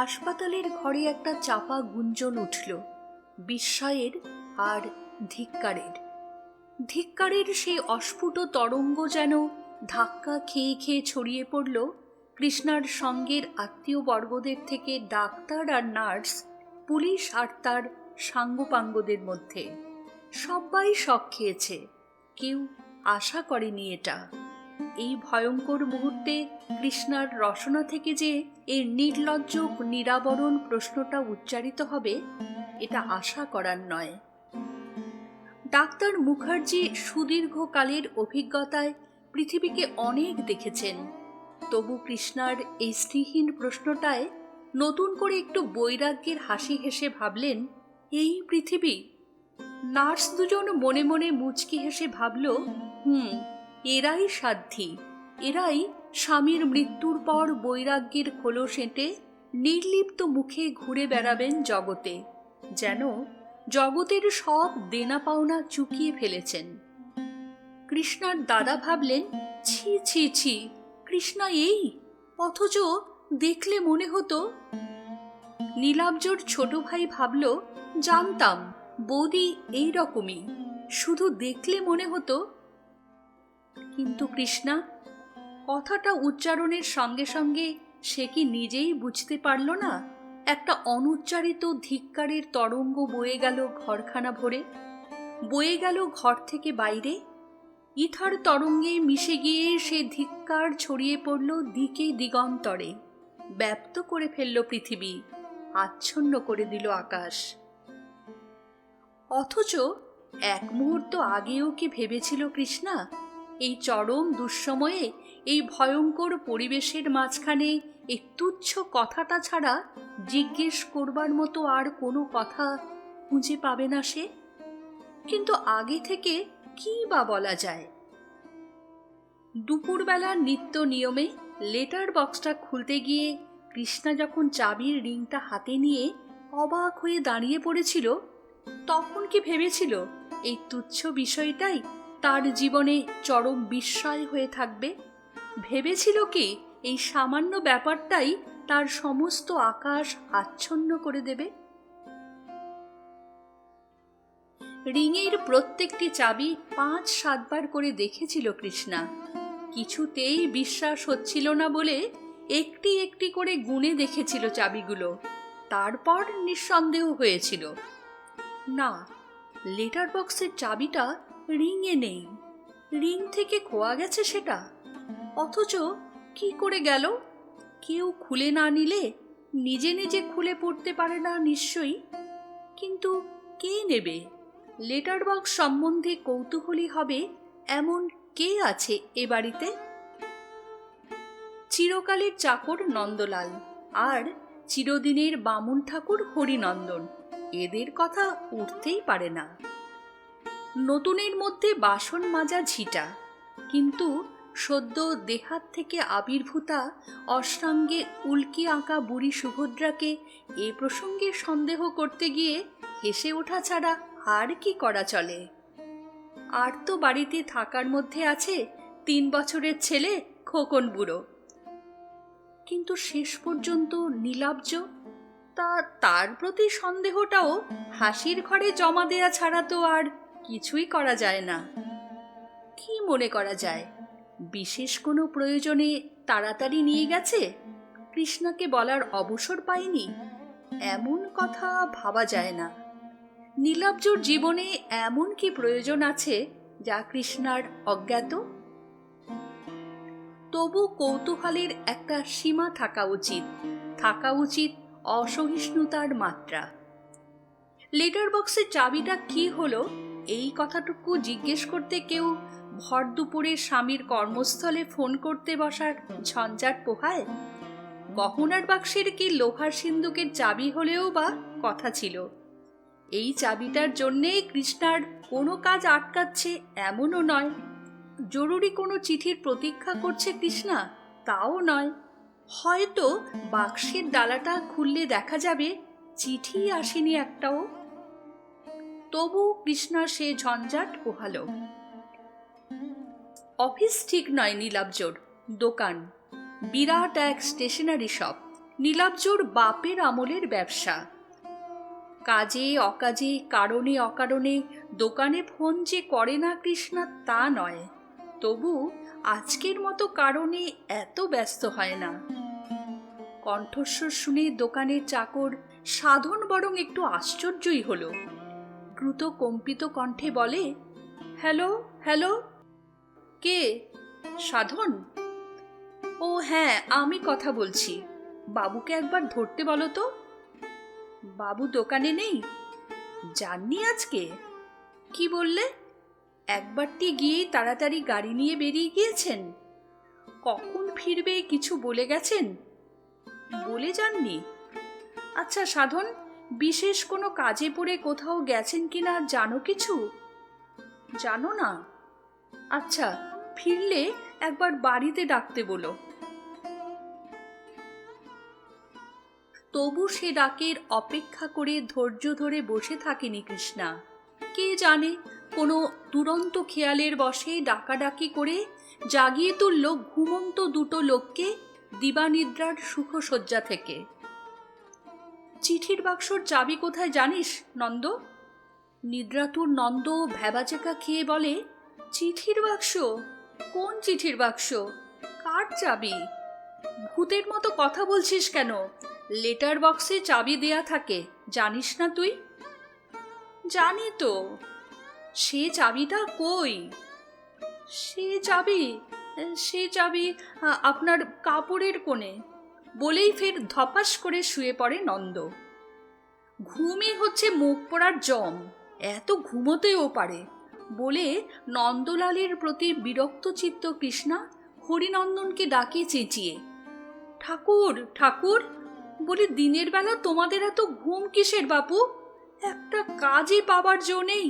হাসপাতালের ঘরে একটা চাপা গুঞ্জন উঠল, বিস্ময়ের আর ধিক্কারের। ধিক্কারের সেই অস্ফুট তরঙ্গ যেন ধাক্কা খেয়ে খেয়ে ছড়িয়ে পড়ল কৃষ্ণার সঙ্গের আত্মীয় বর্গদের থেকে ডাক্তার আর নার্স, পুলিশ আর তার সাঙ্গপাঙ্গদের মধ্যে। সবাই শখ খেয়েছে, কেউ আশা করেনি এটা। এই ভয়ঙ্কর মুহূর্তে কৃষ্ণার রসনা থেকে যে এই নির্লজ্জ নিরাবরণ প্রশ্নটা উচ্চারিত হবে, এটা আশা করার নয়। ডাক্তার মুখার্জি সুদীর্ঘকালের অভিজ্ঞতায় পৃথিবীকে অনেক দেখেছেন। তবু কৃষ্ণার এই স্ত্রীহীন প্রশ্নটায় নতুন করে একটু বৈরাগ্যের হাসি হেসে ভাবলেন, এই পৃথিবী? নার্স দুজন মনে মনে মুচকি হেসে ভাবল, হুম এরাই সাধ্যী। এরাই স্বামীর মৃত্যুর পর বৈরাগ্যের খোলো সেঁটে নির্লিপ্ত মুখে ঘুরে বেড়াবেন জগতে, যেন জগতের সব দেনা পাওনা চুকিয়ে ফেলেছেন। কৃষ্ণার দাদা ভাবলেন, ছি ছি ছি, কৃষ্ণা এই? অথচ দেখলে মনে হতো নীলাব্জর ছোট ভাই ভাবল, জানতাম, বৌদি এই রকমই। শুধু দেখলে মনে হতো কিন্তু কৃষ্ণা, কথাটা উচ্চারণের সঙ্গে সঙ্গে সে কি নিজেই বুঝতে পারল না? একটা অনুচ্চারিত ধিক্কারের তরঙ্গ বয়ে গেল ঘরখানা ভরে। বয়ে গেল ঘর থেকে বাইরে। ইথার তরঙ্গে মিশে গিয়ে সে ধিক্কার ছড়িয়ে পড়ল দিকে দিগন্তরে। ব্যপ্ত করে ফেলল পৃথিবী, আচ্ছন্ন করে দিল আকাশ। অথচ এক মুহূর্ত আগেও কি ভেবেছিল কৃষ্ণা? এই চরম দুঃসময়ে, এই ভয়ঙ্কর পরিবেশের মাঝখানে এই তুচ্ছ কথাটা ছাড়া জিজ্ঞেস করবার মতো আর কোনো কথা খুঁজে পাবে না সে? কিন্তু আগে থেকে কি বা বলা যায়? দুপুরবেলার নিত্য নিয়মে লেটার বক্সটা খুলতে গিয়ে কৃষ্ণা যখন চাবির রিংটা হাতে নিয়ে অবাক হয়ে দাঁড়িয়ে পড়েছিল, তখন কি ভেবেছিল এই তুচ্ছ বিষয়টাই তার জীবনে চরম বিস্ময় হয়ে থাকবে। ভেবেছিল কি এই সামান্য ব্যাপারটাই তার সমস্ত আকাশ আচ্ছন্ন করে দেবে? রিংয়ের প্রত্যেকটি চাবি পাঁচ সাতবার করে দেখেছিল কৃষ্ণা। কিছুতেই বিশ্বাস হচ্ছিল না বলে একটি একটি করে গুণে দেখেছিল চাবিগুলো। তারপর নিঃসন্দেহ হয়েছিল। না, লেটার বক্সের চাবিটা রিংয়ে নেই। রিং থেকে খোয়া গেছে সেটা। অথচ কি করে গেল? কেউ খুলে না নিলে, নিজে নিজে খুলে পড়তে পারে না নিশ্চয়ই। কিন্তু কে নেবে? লেটার বক্স সম্বন্ধে কৌতূহলী হবে এমন কে আছে এ বাড়িতে? চিরকালের চাকর নন্দলাল, আর চিরদিনের বামুন ঠাকুর হরিনন্দন। এদের কথা উঠতেই পারে না। নতুনের মধ্যে বাসন মাজা ঝিটা। কিন্তু সদ্য দেহাত থেকে আবির্ভূতা, অষ্টাঙ্গে উল্কি আঁকা বুড়ি সুভদ্রাকে এ প্রসঙ্গে সন্দেহ করতে গিয়ে হেসে ওঠা ছাড়া আর কি করা চলে? আর তো বাড়িতে থাকার মধ্যে আছে তিন বছরের ছেলে, খোকন বুড়ো। কিন্তু শেষ পর্যন্ত নীলাব্জ, তা তার প্রতি সন্দেহটাও হাসির ঘরে জমা দেয়া ছাড়া তো আর কিছুই করা যায় না। কি মনে করা যায়? বিশেষ কোনো প্রয়োজনে তাড়াতাড়ি নিয়ে গেছে? কৃষ্ণাকে বলার অবসর পায়নি? এমন কথা ভাবা যায় না। নীলাব্জর জীবনে এমন কি প্রয়োজন আছে যা কৃষ্ণার অজ্ঞাত? তবু কৌতূহলের একটা সীমা থাকা উচিত থাকা উচিত অসহিষ্ণুতার মাত্রা। লেটার বক্সের চাবিটা কি হলো? এই কথাটুকু জিজ্ঞেস করতে কেউ ভর দুপুরে স্বামীর কর্মস্থলে ফোন করতে বসার ঝঞ্ঝাট পোহায়? গহনার বাক্সের কি লোহার সিন্ধুকের চাবি হলেও বা কথা ছিল? এই চাবিটার জন্যে কৃষ্ণার কোনো কাজ আটকাচ্ছে এমনও নয়। জরুরি কোনো চিঠির প্রতীক্ষা করছে কৃষ্ণা, তাও নয়। হয়তো বাক্সের ডালাটা খুললে দেখা যাবে, চিঠি আসেনি একটাও। তবু কৃষ্ণা সে ঝঞ্ঝাট পোহালো অফিস ঠিক নয় নীলাব্জোর, দোকান। বিরাট এক স্টেশনারি শপ, নীলাব্জোর বাপের আমলের ব্যবসা। কাজে, অকাজে, কারণে, অকারণে, দোকানে ফোন যে করে না কৃষ্ণা তা নয়। তবু আজকের মতো কারণে এত ব্যস্ত হয় না। কণ্ঠস্বর শুনে দোকানের চাকর সাধন বরং একটু আশ্চর্যই হলো। দ্রুত কম্পিত কণ্ঠে বলে, হ্যালো হ্যালো, কে? সাধন? ও হ্যাঁ আমি কথা বলছি। বাবুকে একবার ধরতে বলো তো। বাবু দোকানে নেই? যাননি আজকে? কি বললে? একবারটি গিয়েই তাড়াতাড়ি গাড়ি নিয়ে বেরিয়ে গিয়েছেন। কখন ফিরবে কিছু বলে গেছেন? বলে যাননি। আচ্ছা সাধন বিশেষ কোনো কাজে পড়ে কোথাও গেছেন কিনা জানো কিছু? জানো না? আচ্ছা ফিরলে একবার বাড়িতে ডাকতে বলো। তবু সে ডাকের অপেক্ষা করে ধৈর্য ধরে বসে থাকেনি কৃষ্ণা। কে জানে, কোনো দুরন্ত খেয়ালের বসে ডাকাডাকি করে জাগিয়ে তুলল ঘুমন্ত দুটো লোককে দিবানিদ্রার সুখসজ্জা থেকে। চিঠির বাক্সর চাবি কোথায় জানিস, নন্দ? নিদ্রাতুর নন্দ ভ্যাবাচেকা খেয়ে বলে, চিঠির বাক্স? কোন চিঠির বাক্স? কার চাবি? ভূতের মতো কথা বলছিস কেন? লেটার বক্সে চাবি দেয়া থাকে, জানিস না তুই? জানি তো। সে চাবিটা কই? সে চাবি সে চাবি আপনার কাপড়ের কোণে। বলেই ফের ধপাস করে শুয়ে পড়ে নন্দ। ঘুমই হচ্ছে মুখ পড়ার জম, এত ঘুমোতেও পারে। বলে নন্দলালের প্রতি বিরক্ত চিত্ত কৃষ্ণা হরিনন্দনকে ডাকে চেঁচিয়ে, ঠাকুর ঠাকুর, বলে দিনের বেলা তোমাদের এত ঘুম কিসের বাপু? একটা কাজই পাবার জো নেই।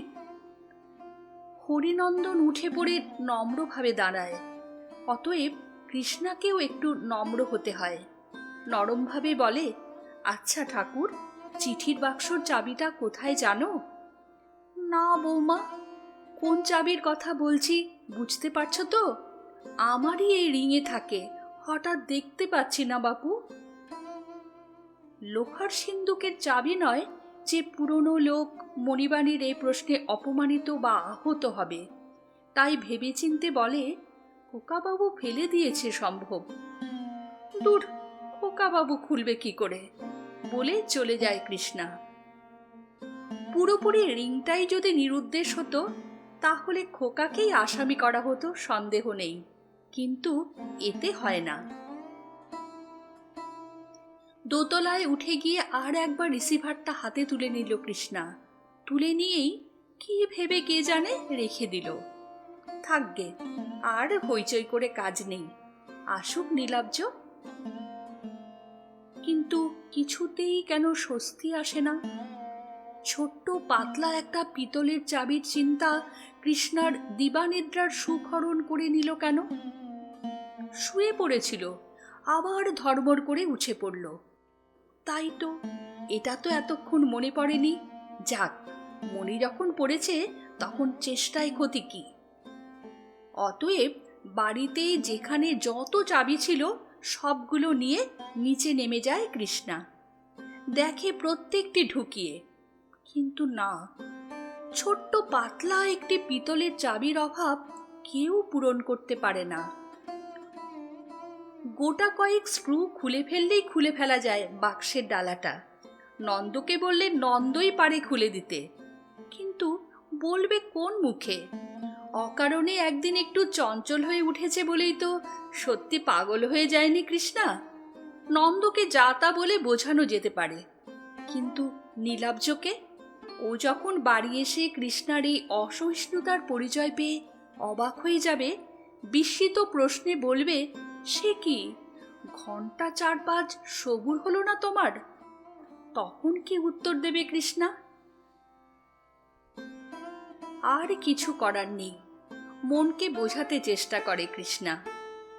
হরিনন্দন উঠে পড়ে নম্রভাবে দাঁড়ায়, অতএব কৃষ্ণাকেও একটু নম্র হতে হয়। নরমভাবে বলে আচ্ছা ঠাকুর, চিঠির বাক্সর চাবিটা কোথায় জানো? না বৌমা, কোন চাবির কথা বলছি বুঝতে পারছ তো? আমারই এই রিঙে থাকে, হঠাৎ দেখতে পাচ্ছি না বাপু। লোহার সিন্ধুকের চাবি নয় যে পুরনো লোক মণিবাণীর এই প্রশ্নে অপমানিত বা আহত হবে? তাই ভেবেচিন্তে বলে, খোকাবাবু ফেলে দিয়েছে সম্ভব। দূর খোকাবাবু খুলবে কি করে? বলে চলে যায় কৃষ্ণা। পুরোপুরি রিংটাই যদি নিরুদ্দেশ হতো, তাহলে খোকাকেই আসামি করা হতো, সন্দেহ নেই। কিন্তু এতে হয় না। দোতলায় উঠে গিয়ে আর একবার রিসিভারটা হাতে তুলে নিল কৃষ্ণা। তুলে নিয়েই কি ভেবে কে জানে রেখে দিল। থাকবে আর হইচই করে কাজ নেই। আসুক নীলাব্জ। কিন্তু কিছুতেই কেন স্বস্তি আসে না? ছোট্ট পাতলা একটা পিতলের চাবির চিন্তা কৃষ্ণার দিবানিদ্রার সুখরণ করে নিল কেন? শুয়ে পড়েছিল, আবার ধর্মর করে উঠে পড়ল। তাই তো, এটা তো এতক্ষণ মনে পড়েনি। যাক, মনে যখন পড়েছে, তখন চেষ্টায় ক্ষতি কি? অতএব বাড়িতে যেখানে যত চাবি ছিল সবগুলো নিয়ে নিচে নেমে যায় কৃষ্ণা। দেখে প্রত্যেকটি ঢুকিয়ে। কিন্তু না, ছোট্ট পাতলা একটি পিতলের চাবির অভাব কেউ পূরণ করতে পারে না। গোটা কয়েক স্ক্রু খুলে ফেললেই খুলে ফেলা যায় বাক্সের ডালাটা। নন্দকে বললে, নন্দই পারে খুলে দিতে। কিন্তু বলবে কোন মুখে? অকারণে একদিন একটু চঞ্চল হয়ে উঠেছে বলেই তো সত্যি পাগল হয়ে যায়নি কৃষ্ণা। নন্দকে যা তা বলে বোঝানো যেতে পারে। কিন্তু নীলাব্জকে? ও যখন বাড়ি এসে কৃষ্ণার এই অসহিষ্ণুতার পরিচয় পেয়ে অবাক হয়ে যাবে, বিস্মিত প্রশ্নে বলবে, সে কি? ঘণ্টা চার পাঁচ সবুর হলো না তোমার? তখন কি উত্তর দেবে কৃষ্ণা? আর কিছু করার নেই। মনকে বোঝাতে চেষ্টা করে কৃষ্ণা।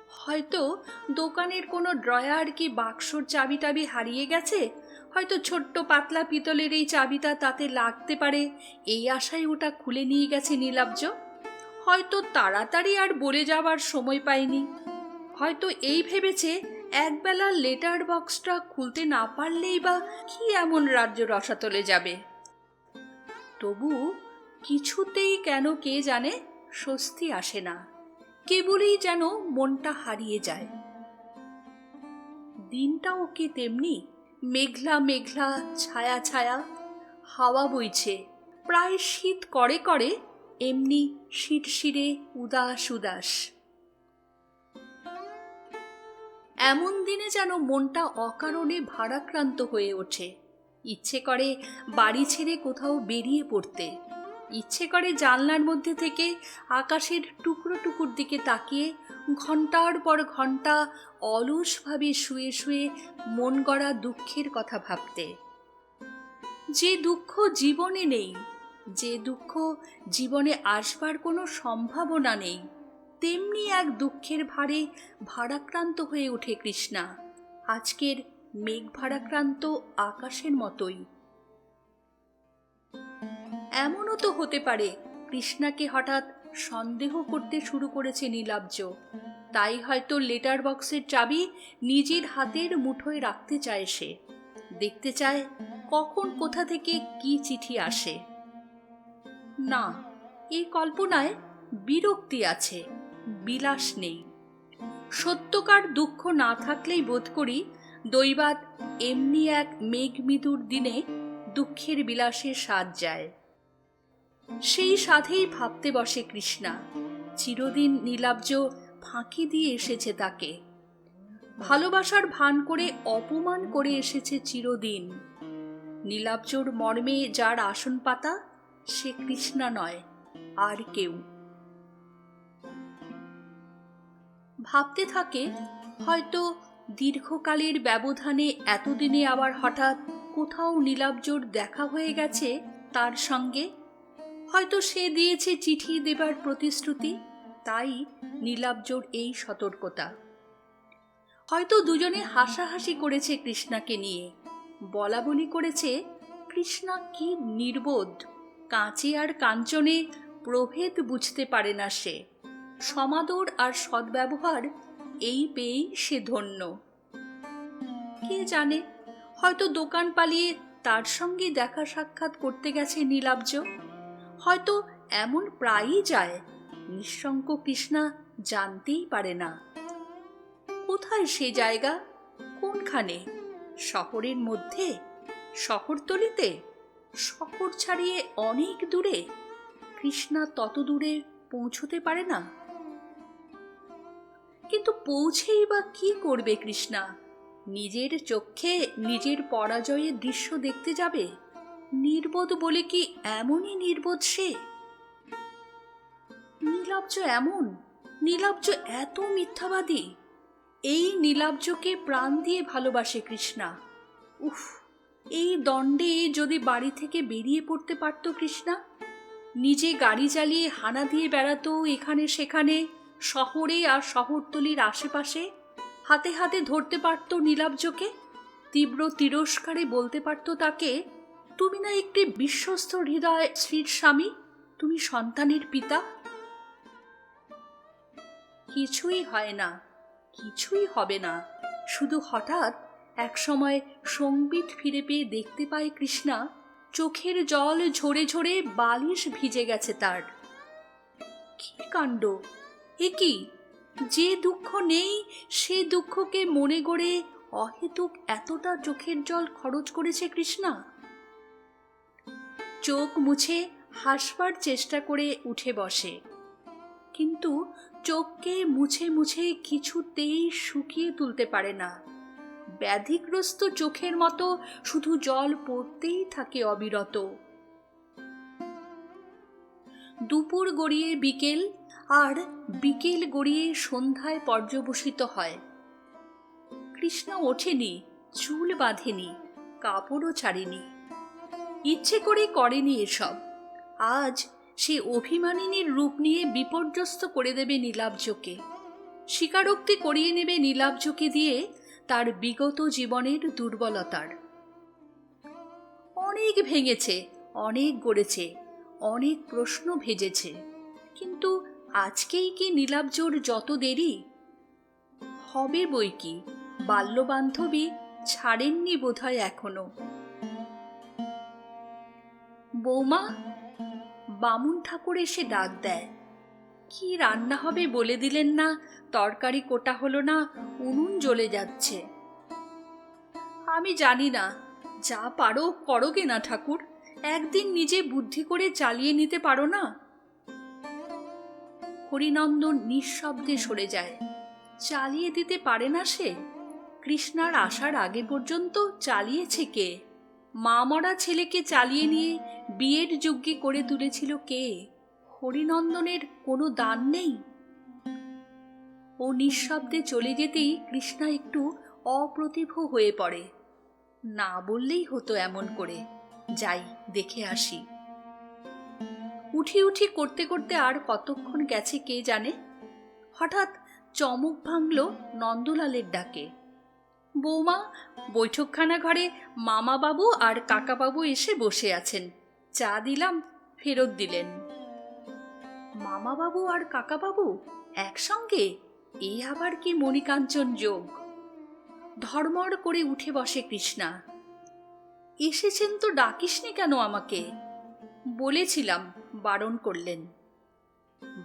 হয়তো দোকানের কোনো ড্রয়ার কি বাক্সর চাবি টাবি হারিয়ে গেছে? হয়তো ছোট্ট পাতলা পিতলের এই চাবিটা তাতে লাগতে পারে। এই আশায় ওটা খুলে নিয়ে গেছে নীলাব্জ। হয়তো তাড়াতাড়ি আর বলে যাওয়ার সময় পায়নি। হয়তো এই ভেবেছে একবেলা লেটার বক্সটা খুলতে না পারলেই বা কি এমন রাজ্য রসাতলে যাবে? তবু কিছুতেই কেন কে জানে স্বস্তি আসে না। কেবলই যেন মনটা হারিয়ে যায়। দিনটাও কি তেমনি মেঘলা মেঘলা ছায়া ছায়া? হাওয়া বইছে। প্রায় শীত করে করে এমনি শিরশিরে উদাস উদাস। এমন দিনে যেন মনটা অকারণে ভারাক্রান্ত হয়ে ওঠে। ইচ্ছে করে বাড়ি ছেড়ে কোথাও বেরিয়ে পড়তে। ইচ্ছে করে জানলার মধ্যে থেকে আকাশের টুকরো টুকুর দিকে তাকিয়ে ঘণ্টার পর ঘণ্টা অলসভাবে শুয়ে শুয়ে মন গড়া দুঃখের কথা ভাবতে। যে দুঃখ জীবনে নেই, যে দুঃখ জীবনে আসবার কোনো সম্ভাবনা নেই, তেমনি এক দুঃখের ভারে ভারাক্রান্ত হয়ে ওঠে কৃষ্ণা। আজকের মেঘ ভারাক্রান্ত আকাশের মতোই। এমনও তো হতে পারে কৃষ্ণাকে হঠাৎ সন্দেহ করতে শুরু করেছে নীলাব্জ। তাই হয়তো লেটার বক্সের চাবি নিজের হাতের মুঠোয় রাখতে চায় সে। দেখতে চায় কখন কোথা থেকে কি চিঠি আসে। না এই কল্পনায় বিরক্তি আছে, বিলাস নেই। সত্যকার দুঃখ না থাকলেই বোধ করি দৈবাত এমনি এক মেঘমৃদুর দিনে দুঃখের বিলাসে সাজ যায়। সেই সাধেই ভাবতে বসে কৃষ্ণা। চিরদিন নীলাব্জ ফাঁকি দিয়ে এসেছে তাকে। ভালোবাসার ভান করে অপমান করে এসেছে চিরদিন। নীলাব্জর মর্মে যার আসন পাতা, সে কৃষ্ণা নয়, আর কেউ। ভাবতে থাকে, হয়তো দীর্ঘকালের ব্যবধানে এতদিনে আবার হঠাৎ কোথাও নীলাব্জর দেখা হয়ে গেছে তার সঙ্গে। হয়তো সে দিয়েছে চিঠি দেবার প্রতিশ্রুতি, তাই নীলাব্জর এই সতর্কতা। হয়তো দুজনে হাসাহাসি করেছে কৃষ্ণাকে নিয়ে। বলা বলি করেছে, কৃষ্ণা কি নির্বোধ, কাঁচে আর কাঞ্চনে প্রভেদ বুঝতে পারে না সে। সমাদর আর সদ্ব্যবহার এই পেয়েই সে ধন্য। কে জানে, হয়তো দোকান পালিয়ে তার সঙ্গে দেখা সাক্ষাৎ করতে গেছে নীলাব্জ হয়তো এমন প্রায়ই যায়। নিঃশঙ্ক কৃষ্ণা জানতেই পারে না। কোথায় সে জায়গা? কোনখানে? শহরের মধ্যে? শহরতলিতে? শহর ছাড়িয়ে অনেক দূরে? কৃষ্ণা তত দূরে পৌঁছতে পারে না। কিন্তু পৌঁছেই বা কি করবে কৃষ্ণা? নিজের চোখে নিজের পরাজয়ের দৃশ্য দেখতে যাবে? নির্বোধ বলে কি এমনই নির্বোধ সে? নীলাব্জ এমন? নীলাব্জ এত মিথ্যাবাদী। এই নীলাব্জকে প্রাণ দিয়ে ভালোবাসে কৃষ্ণা। উফ, এই দণ্ডে যদি বাড়ি থেকে বেরিয়ে পড়তে পারত কৃষ্ণা? নিজে গাড়ি চালিয়ে হানা দিয়ে বেড়াতো এখানে সেখানে, শহরে আর শহরতলির আশেপাশে? হাতে হাতে ধরতে পারত নীলাব্জকে? তীব্র তিরস্কারে বলতে পারত তাকে তুমি না একটি বিশ্বস্ত হৃদয় শ্রীর স্বামী, তুমি সন্তানের পিতা। কিছুই হয় না, কিছুই হবে না। শুধু হঠাৎ একসময় সংগীত ফিরে পেয়ে দেখতে পায় কৃষ্ণা, চোখের জল ঝরে ঝরে বালিশ ভিজে গেছে তার। কি কাণ্ড? এ কি? যে দুঃখ নেই, সে দুঃখকে মনে গড়ে অহেতুক এতটা চোখের জল খরচ করেছে কৃষ্ণা। চোখ মুছে হাসবার চেষ্টা করে উঠে বসে। কিন্তু চোখকে মুছে মুছে কিছুতেই শুকিয়ে তুলতে পারে না। ব্যাধিগ্রস্ত চোখের মতো শুধু জল পড়তেই থাকে অবিরত। দুপুর গড়িয়ে বিকেল আর বিকেল গড়িয়ে সন্ধ্যায় পর্যবসিত হয়। কৃষ্ণ ওঠেনি, চুল বাঁধেনি, কাপড়ও ছাড়েনি। ইচ্ছে করে করেনি এসব। আজ সে অভিমানিনীর রূপ নিয়ে বিপর্যস্ত করে দেবে নীলাব্জকে। স্বীকারোক্তি করিয়ে নেবে নীলাব্জকে দিয়ে তার বিগত জীবনের দুর্বলতার। অনেক ভেঙেছে, অনেক গড়েছে, অনেক প্রশ্ন ভেজেছে, কিন্তু আজকেই কি নীলাব্জর যত দেরি? হবে বই কি? বাল্যবান্ধবী ছাড়েননি বোধহয় এখনও। বৌমা, বামুন ঠাকুর এসে ডাক দেয়। কি রান্না হবে বলে দিলেন না, তরকারি কোটা হলো না, উনুন জ্বলে যাচ্ছে। আমি জানি না, যা পারো করোগে না ঠাকুর, একদিন নিজে বুদ্ধি করে চালিয়ে নিতে পারো না? হরিনন্দন নিঃশব্দে সরে যায়। চালিয়ে দিতে পারে না সে? কৃষ্ণার আসার আগে পর্যন্ত চালিয়েছে কে? মা মরা ছেলেকে চালিয়ে নিয়ে বিয়ের যোগ্যে করে তুলেছিল কে? হরিনন্দনের কোনো দান নেই? ও নিঃশব্দে চলে যেতেই কৃষ্ণা একটু অপ্রতিভ হয়ে পড়ে। না বললেই হতো এমন করে। যাই, দেখে আসি। উঠি উঠি করতে করতে আর কতক্ষণ গেছে কে জানে? হঠাৎ চমক ভাঙল নন্দলালের ডাকে। বৌমা, বৈঠকখানা ঘরে মামাবাবু আর কাকাবাবু এসে বসে আছেন। চা দিলাম, ফেরত দিলেন। মামাবাবু আর কাকাবাবু একসঙ্গে? এই আবার কি মণিকাঞ্চন যোগ? ধর্মড় করে উঠে বসে কৃষ্ণা। এসেছেন তো ডাকিসনি কেন আমাকে? বলেছিলাম, বারণ করলেন।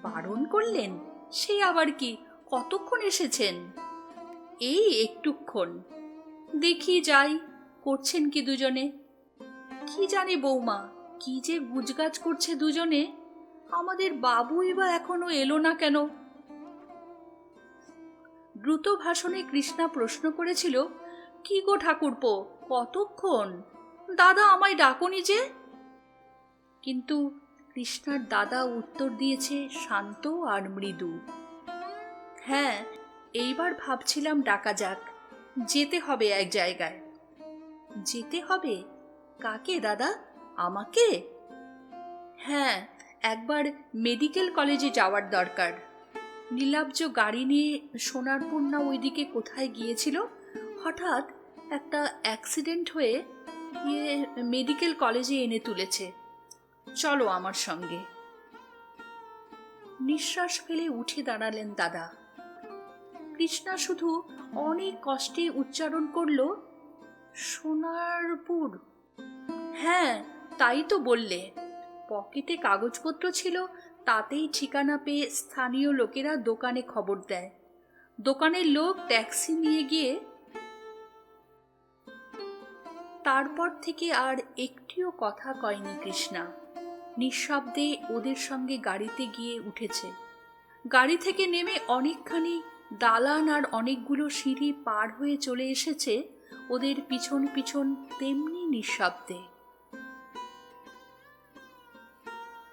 বারণ করলেন? সে আবার কি? কতক্ষণ এসেছেন? এই একটুক্ষণ। দেখি যাই, করছেন কি দুজনে? কি জানি বৌমা, কি যে গুজগাছ করছে দুজনে? আমাদের বাবুই বা এখনও এলো না কেন? দ্রুত ভাষণে কৃষ্ণা প্রশ্ন করেছিল, কি গো ঠাকুরপো, কতক্ষণ? দাদা আমায় ডাকনি যে? কিন্তু কৃষ্ণার দাদা উত্তর দিয়েছে, শান্ত আর মৃদু। হ্যাঁ এইবার ভাবছিলাম ডাকা যাক। যেতে হবে এক জায়গায়। যেতে হবে? কাকে, দাদা? আমাকে? হ্যাঁ একবার মেডিকেল কলেজে যাওয়ার দরকার। নীলাব্জ গাড়ি নিয়ে সোনারপুর না ওইদিকে কোথায় গিয়েছিল? হঠাৎ একটা অ্যাক্সিডেন্ট হয়ে গিয়ে মেডিকেল কলেজে এনে তুলেছে। চলো আমার সঙ্গে। নিঃশ্বাস ফেলে উঠে দাঁড়ালেন দাদা। কৃষ্ণা শুধু অনেক কষ্টে উচ্চারণ করল, সোনারপুর। হ্যাঁ তাই তো বললে। পকেটে কাগজপত্র ছিল, তাতেই ঠিকানা পেয়ে স্থানীয় লোকেরা দোকানে খবর দেয়। দোকানের লোক ট্যাক্সি নিয়ে গিয়ে তারপর থেকে আর একটিও কথা কয়নি কৃষ্ণা। নিঃশব্দে ওদের সঙ্গে গাড়িতে গিয়ে উঠেছে। গাড়ি থেকে নেমে অনেকখানি দালান আর অনেকগুলো সিঁড়ি পার হয়ে চলে এসেছে ওদের পিছন পিছন তেমনি নিঃশব্দে।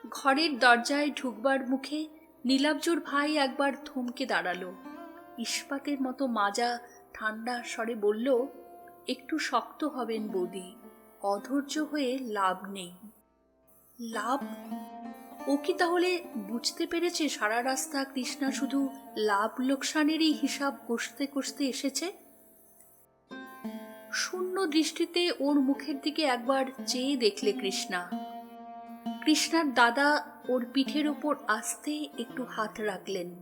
ঘরের দরজায় ঢুকবার মুখে নীলাব্জুর ভাই একবার থমকে দাঁড়াল। ইস্পাতের মতো মাজা ঠান্ডা স্বরে বলল, একটু শক্ত হবেন বৌদি, অধৈর্য হয়ে লাভ নেই। লাভ? ও কি তাহলে বুঝতে পেরেছে সারা রাস্তা কৃষ্ণা শুধু লাভ লোকসানেরই হিসাব কষতে কষতে এসেছে? শূন্য দৃষ্টিতে ওর মুখের দিকে একবার চেয়ে দেখলে কৃষ্ণা। কৃষ্ণার দাদা ওর পিঠের ওপর আস্তে একটু হাত রাখলেন।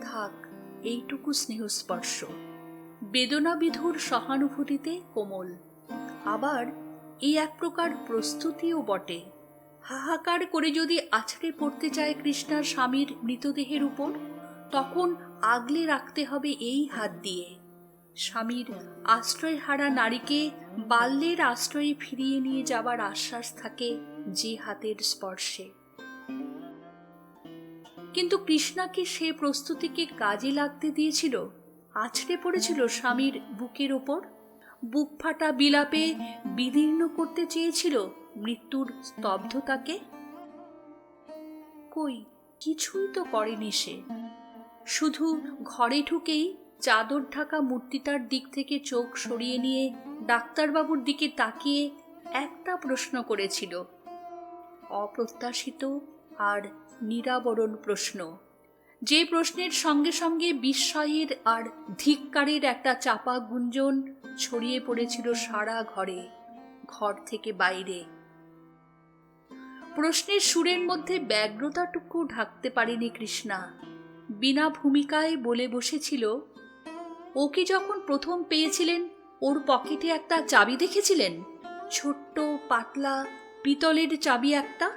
থাক, এইটুকু স্নেহস্পর্শ। বেদনাবিধুর সহানুভূতিতে কোমল। আবার এই এক প্রকার প্রস্তুতিও বটে। হাহাকার করে যদি আছড়ে পড়তে চায় কৃষ্ণার স্বামীর মৃতদেহের উপর, তখন আগলে রাখতে হবে এই হাত দিয়ে। স্বামীর আশ্রয় হারা নারীকে বাল্যের আশ্রয়ে ফিরিয়ে নিয়ে যাবার আশ্বাস থাকে যে হাতের স্পর্শে। কিন্তু কৃষ্ণাকে সে প্রস্তুতিকে কাজে লাগতে দিয়েছিল? আছড়ে পড়েছিল স্বামীর বুকের ওপর বুক ফাটা বিলাপে বিদীর্ণ করতে চেয়েছিল? মৃত্যুর স্তব্ধতাকে? কই, কিছুই তো করেনি সে। শুধু ঘরে ঢুকেই চাদর ঢাকা মূর্তিটার দিক থেকে চোখ সরিয়ে নিয়ে ডাক্তারবাবুর দিকে তাকিয়ে একটা প্রশ্ন করেছিল। অপ্রত্যাশিত আর নিরাবরণ প্রশ্ন। যে প্রশ্নের সঙ্গে সঙ্গে বিস্ময়ের আর ধিক্কারের একটা চাপা গুঞ্জন ছড়িয়ে পড়েছিল সারা ঘরে, ঘর থেকে বাইরে। প্রশ্নের সুরের মধ্যে ব্যগ্রতাটুকু ঢাকতে পারেনি কৃষ্ণা। বিনা ভূমিকায় বলে বসেছিল ওকে যখন প্রথম পেয়েছিলেন, ওর পকেটে একটা চাবি দেখেছিলেন? ছোট্ট, পাতলা, পিতলের চাবি একটা?